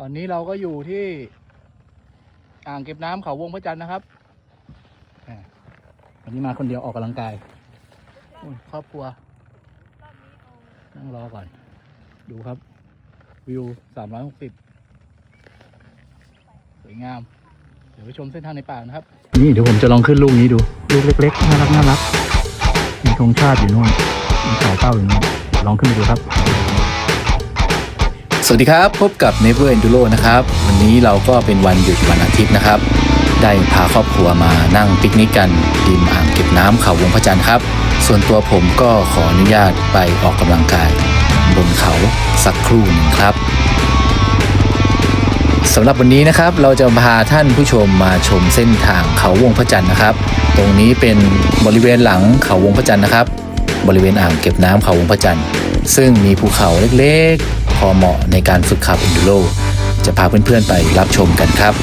ตอนนี้เราก็อยู่ที่อ่างเก็บน้ำเขาวงพระจันทร์นะครับวันนี้มาคนเดียวออกกำลังกายอุ้ยครอบครัว นั่งรอก่อน ดูครับ วิว 360 สวยงาม เดี๋ยวไปชมเส้นทางในป่านะครับ นี่เดี๋ยวผมจะลองขึ้นลูกนี้ดู ลูกเล็กๆน่ารักน่ารักมีธงชาติอยู่นู่นมีเสาเป้าอยู่นู่นลองขึ้นไปดูครับ สวัสดีครับ พบกับ Never Enduro นะครับ วันนี้เราก็เป็นวันหยุดวันอาทิตย์นะครับ ได้พาครอบครัวมานั่งปิกนิกกันริมอ่างเก็บน้ำเขาวงพระจันทร์ครับ ส่วนตัวผมก็ขออนุญาตไปออกกำลังกาย บนเขาสักครู่หนึ่งครับสำหรับวันนี้นะครับเราจะพาท่านผู้ชมมาชมเส้นทางเขาวงพระจันทร์นะครับ ตรงนี้เป็นบริเวณหลังเขาวงพระจันทร์นะครับ บริเวณอ่างเก็บน้ำเขาวงพระจันทร์ซึ่งมีภูเขาเล็กๆ พอเหมาะในการฝึกขับอินดูโรจะพาเพื่อนๆไปรับชมกันครับ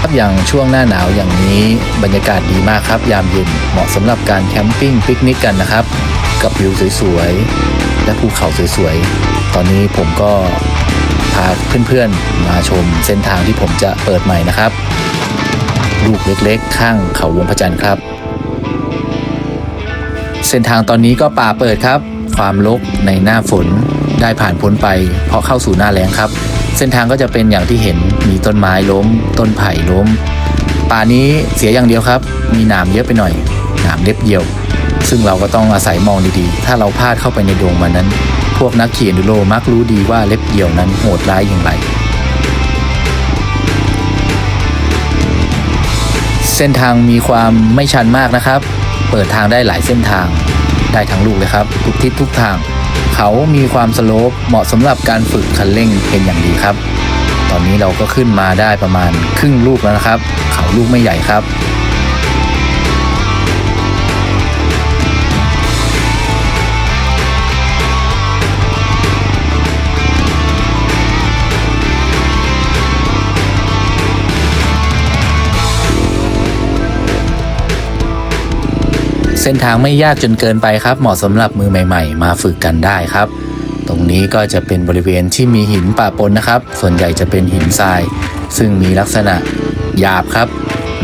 ครับอย่างช่วงหน้าหนาวอย่างนี้บรรยากาศดีมากครับ ยามเย็นเหมาะสำหรับการแคมปิ้งปิกนิกกันนะครับ กับวิวสวยๆ และภูเขาสวยๆ ตอนนี้ผมก็พาเพื่อนๆ มาชมเส้นทางที่ผมจะเปิดใหม่นะครับ ลูกเล็กๆ ข้างเขาวงพระจันทร์ครับ เส้นทางตอนนี้ก็ป่าเปิดครับ ความรกในหน้าฝนได้ผ่านพ้นไปเพราะเข้าสู่หน้าแล้งครับ เส้นทางก็จะเป็นอย่างที่เห็นมีต้นไม้ล้ม ต้นไผ่ล้ม ป่านี้เสียอย่างเดียวครับ มีหนามเยอะไปหน่อยหนามเล็บเดียว ซึ่งเราก็ต้องอาศัยมองดีๆ ถ้าเราพลาดเข้าไปในดงมันนั้น พวกนักขี่นดูโรมักรู้ดีว่าเล็บเดียวนั้นโหดร้ายอย่างไรเส้นทางมีความไม่ชันมากนะครับ เปิดทางได้หลายเส้นทาง ได้ทั้งลูกเลยครับ ทุกทิศทุกทาง เขามีความสโลปเหมาะสำหรับการฝึกคันเร่งเป็นอย่างดีครับ ตอนนี้เราก็ขึ้นมาได้ประมาณครึ่งลูกแล้วนะครับ เขาลูกไม่ใหญ่ครับ ส้นทางไม่ยากจนเกินไปครับ เหมาะสำหรับมือใหม่ ๆ มาฝึกกันได้ครับ ตรงนี้ก็จะเป็นบริเวณที่มีหินป่าปนนะครับ ส่วนใหญ่จะเป็นหินทราย ซึ่งมีลักษณะหยาบครับ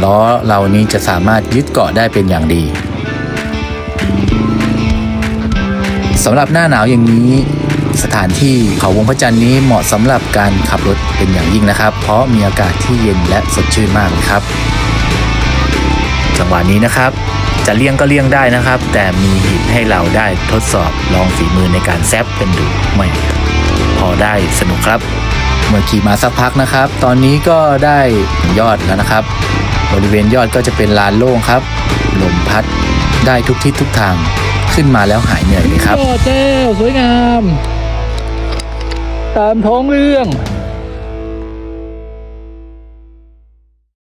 ล้อเรานี้จะสามารถยึดเกาะได้เป็นอย่างดีสำหรับหน้าหนาวอย่างนี้สถานที่เขาวงพระจันทร์นี้เหมาะสำหรับการขับรถเป็นอย่างยิ่งนะครับ เพราะมีอากาศที่เย็นและสดชื่นมากเลยครับ จังหวะนี้นะครับ จะเลี่ยงก็เลี่ยงได้นะครับ แต่มีหินให้เราได้ทดสอบลองฝีมือในการแซบเป็นดูไม่พอได้สนุกครับ เมื่อขี่มาสักพักนะครับ ตอนนี้ก็ได้ยอดแล้วนะครับ บริเวณยอดก็จะเป็นลานโล่งครับลมพัดได้ทุกทิศทุกทางขึ้นมาแล้วหายเหนื่อยเลยครับยอดเจ้สวยงาม ตามท้องเรื่อง